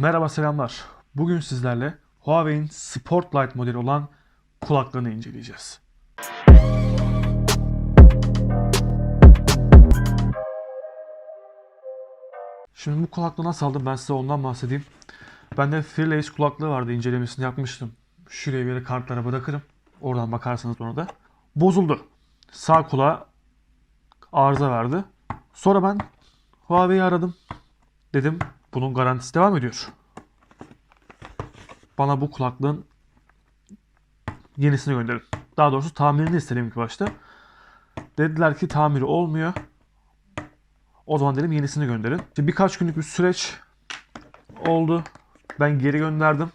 Merhaba selamlar. Bugün sizlerle Huawei'in Spotlight modeli olan kulaklığını inceleyeceğiz. Şimdi bu kulaklığı nasıl aldım ben size ondan bahsedeyim. Bende Freelace kulaklığı vardı incelemesini yapmıştım. Şuraya bir kartlara bırakırım. Oradan bakarsanız ona da. Bozuldu. Sağ kulağa arıza verdi. Sonra ben Huawei'yi aradım. Dedim bunun garantisi devam ediyor. Bana bu kulaklığın yenisini gönderin. Daha doğrusu tamirini istedim ilk başta. Dediler ki tamiri olmuyor. O zaman dedim yenisini gönderin. İşte birkaç günlük bir süreç oldu. Ben geri gönderdim.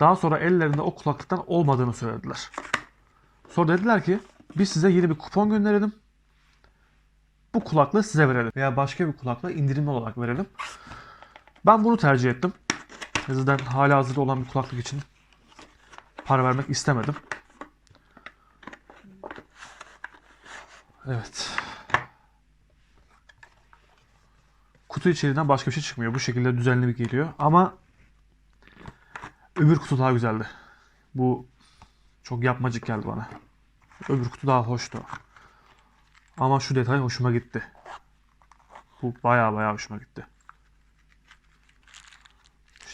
Daha sonra ellerinde o kulaklıktan olmadığını söylediler. Sonra dediler ki biz size yeni bir kupon gönderelim. Bu kulaklığı size verelim. Veya başka bir kulaklığı indirimli olarak verelim. Ben bunu tercih ettim. Zaten hala hazırda olan bir kulaklık için para vermek istemedim. Evet. Kutu içerisinden başka bir şey çıkmıyor. Bu şekilde düzenli bir geliyor. Ama öbür kutu daha güzeldi. Bu çok yapmacık geldi bana. Öbür kutu daha hoştu. Ama şu detay hoşuma gitti. Bu baya baya hoşuma gitti.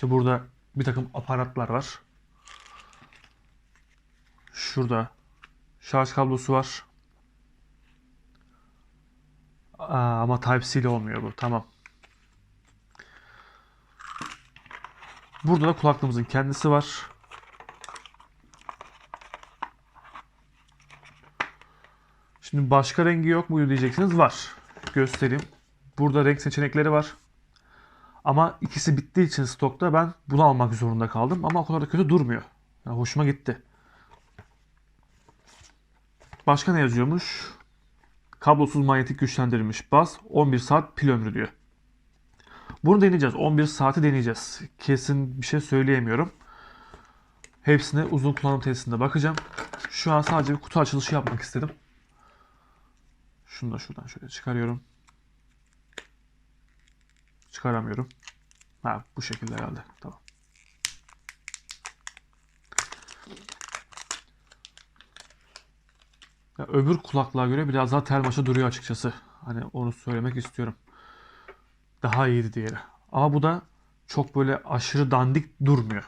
İşte burada bir takım aparatlar var. Şurada şarj kablosu var. Aa, ama Type-C ile olmuyor bu. Tamam. Burada da kulaklığımızın kendisi var. Şimdi başka rengi yok mu diyeceksiniz. Var. Göstereyim. Burada renk seçenekleri var. Ama ikisi bittiği için stokta ben bunu almak zorunda kaldım. Ama o kadar da kötü durmuyor. Yani hoşuma gitti. Başka ne yazıyormuş? Kablosuz manyetik güçlendirilmiş baz 11 saat pil ömrü diyor. Bunu deneyeceğiz. 11 saati deneyeceğiz. Kesin bir şey söyleyemiyorum. Hepsine uzun kullanım testinde bakacağım. Şu an sadece bir kutu açılışı yapmak istedim. Şunu da şuradan şöyle çıkarıyorum. Çıkaramıyorum. Ha bu şekilde herhalde. Tamam. Ya, öbür kulaklığa göre biraz daha tel maşa duruyor açıkçası. Hani onu söylemek istiyorum. Daha iyiydi diğeri. Ama bu da çok böyle aşırı dandik durmuyor.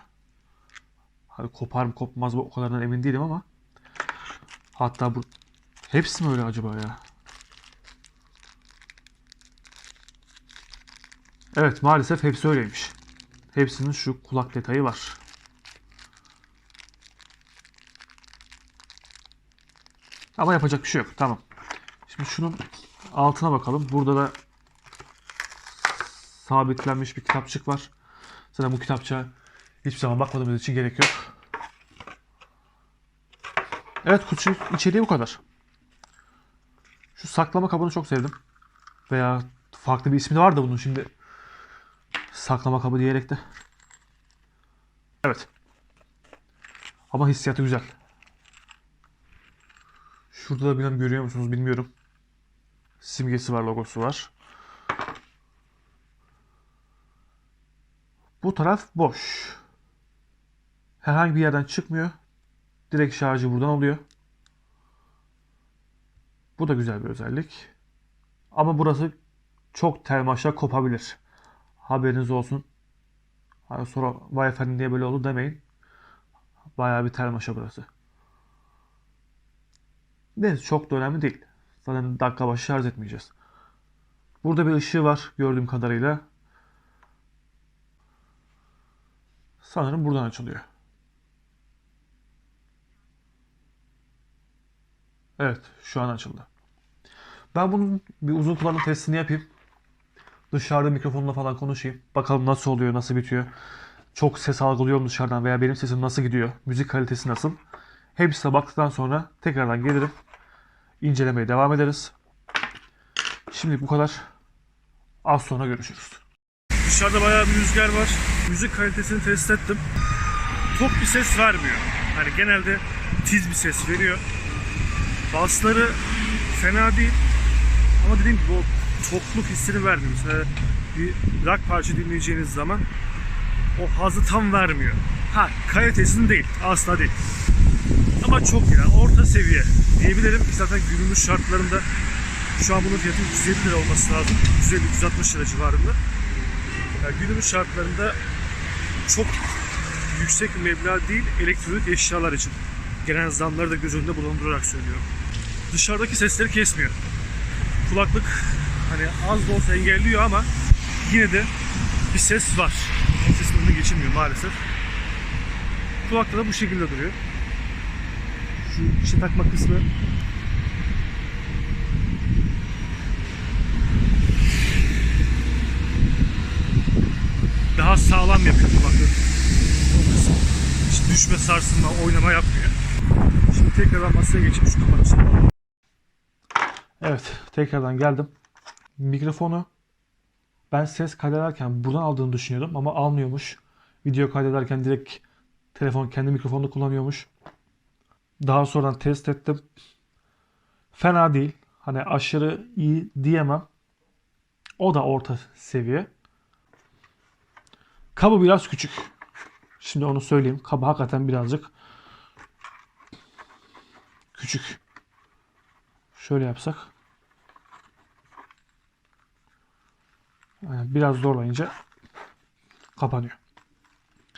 Hani kopar mı kopmaz mı o kadarından emin değilim ama hatta bu hepsi mi öyle acaba ya? Evet maalesef hepsi öyleymiş. Hepsinin şu kulak detayı var. Ama yapacak bir şey yok. Tamam. Şimdi şunun altına bakalım. Burada da sabitlenmiş bir kitapçık var. Zaten bu kitapçığa hiçbir zaman bakmadığımız için gerek yok. Evet kutu içeriği bu kadar. Şu saklama kabını çok sevdim. Veya farklı bir ismi var da bunun şimdi saklama kabı diyerek de. Evet. Ama hissiyatı güzel. Şurada da bilmem görüyor musunuz bilmiyorum. Simgesi var, logosu var. Bu taraf boş. Herhangi bir yerden çıkmıyor. Direkt şarjı buradan oluyor. Bu da güzel bir özellik. Ama burası çok tel maşa kopabilir. Haberiniz olsun. Sonra vay efendim diye böyle oldu demeyin. Bayağı bir tel maşa burası. Neyse çok da önemli değil. Zaten dakika başı şarj etmeyeceğiz. Burada bir ışığı var gördüğüm kadarıyla. Sanırım buradan açılıyor. Evet, şu an açıldı. Ben bunun bir uzun kullanım testini yapayım. Dışarıda mikrofonla falan konuşayım. Bakalım nasıl oluyor, nasıl bitiyor. Çok ses algılıyor mu dışarıdan veya benim sesim nasıl gidiyor? Müzik kalitesi nasıl? Hepsine baktıktan sonra tekrardan gelirim. İncelemeye devam ederiz. Şimdi bu kadar. Az sonra görüşürüz. Dışarıda bayağı bir rüzgar var. Müzik kalitesini test ettim. Tok bir ses vermiyor. Hani genelde tiz bir ses veriyor. Basları fena değil. Ama dediğim gibi o tokluk hissini vermiyor. Mesela bir rock parça dinleyeceğiniz zaman o hazı tam vermiyor. Ha kalitesini değil. Asla değil. Ama çok yani orta seviye diyebilirim ki zaten günümüz şartlarında şu an bunun fiyatı 150 lira olması lazım. 150-160 lira civarında. Yani günümüz şartlarında çok yüksek bir meblağ değil elektronik eşyalar için. Gelen zamları da göz önünde bulundurarak söylüyorum. Dışarıdaki sesleri kesmiyor. Kulaklık hani az da olsa engelliyor ama yine de bir ses var. O sesin önüne geçilmiyor maalesef. Kulakta da bu şekilde duruyor. Şu içe takma kısmı daha sağlam yapıyor kulaklığı. Düşme, sarsılma, oynama yapmıyor. Şimdi tekrardan masaya geçip şu kapanışı. Evet, tekrardan geldim. Mikrofonu ben ses kaydederken buradan aldığını düşünüyordum ama almıyormuş. Video kaydederken direkt telefon kendi mikrofonunu kullanıyormuş. Daha sonradan test ettim. Fena değil. Hani aşırı iyi diyemem. O da orta seviye. Kabı biraz küçük. Şimdi onu söyleyeyim. Kabı hakikaten birazcık küçük. Şöyle yapsak. Biraz zorlayınca kapanıyor.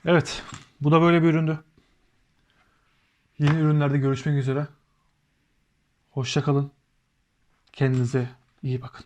Evet. Bu da böyle bir üründü. Yeni ürünlerde görüşmek üzere. Hoşça kalın. Kendinize iyi bakın.